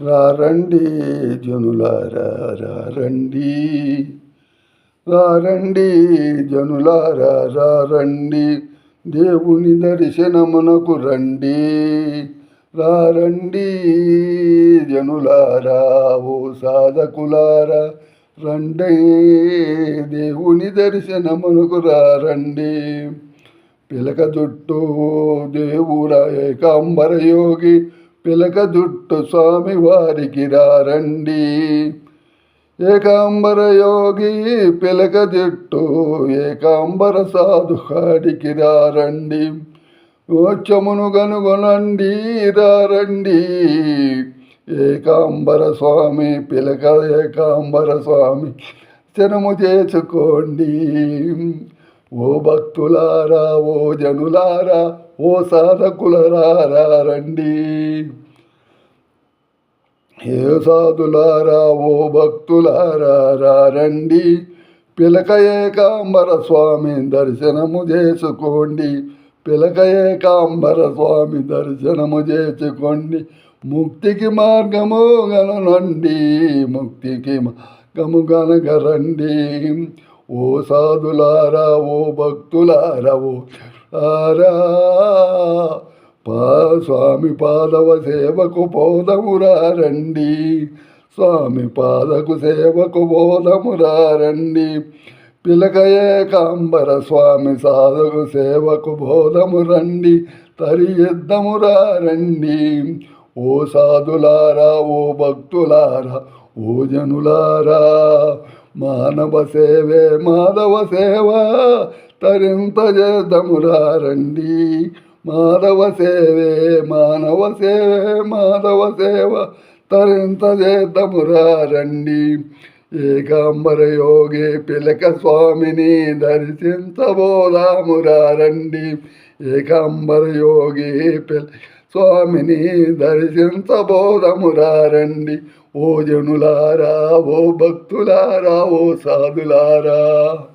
రారండి జనులారా రారండి రారండి జనులారా రారండి దేవుని దర్శనమునకు రండి. రారండి జనులారా ఓ సాధకులారా. రండి దేవుని దర్శనమునకు రారండి పిలక జుట్టు దేవుడ ఏకాంబర యోగి పిలక జుట్టు స్వామి వారికి రండి ఏకాంబర యోగి పిలక జుట్టు ఏకాంబర సాధు కాడికి గోచమును మోక్షమును కనుగొనండి రారండి. ఏకాంబర స్వామి పిలక ఏకాంబర స్వామి జనము చేసుకోండి ఓ భక్తులారా ఓ జనులారా ఓ సాధకులరారా రండి. ఏ సాధులారా ఓ భక్తులారా రండి. పిలక ఏకాంబర స్వామి దర్శనము చేసుకోండి. పిలక ఏకాంబర స్వామి దర్శనము చేసుకోండి. ముక్తికి మార్గము గననండి ముక్తికి మార్గము గనగరండి ఓ సాధులారా ఓ భక్తులారా ఓ ఆరా పా స్వామి పాదవ సేవకు బోధమురారండి స్వామి పాదకు సేవకు బోధమురారండి పిలక ఏకాంబర స్వామి సాధకు సేవకు బోధము రండి. తరి యుద్ధమురారండి ఓ సాధులారా ఓ భక్తులారా ఓ జనులారా మానవ సేవే మాధవ సేవ. తరింత చేద్దామురారండి మాధవ సేవే మానవ సేవే మాధవ సేవ. తరింత చేద్దామురారండి ఏకాంబర యోగి పిలక స్వామిని దర్శించబోదామురారండి ఏకాంబర యోగి పిల స్వామిని దర్శించబోధమురారండి ఓ జనులారా ఓ భక్తులారా ఓ సాధులారా.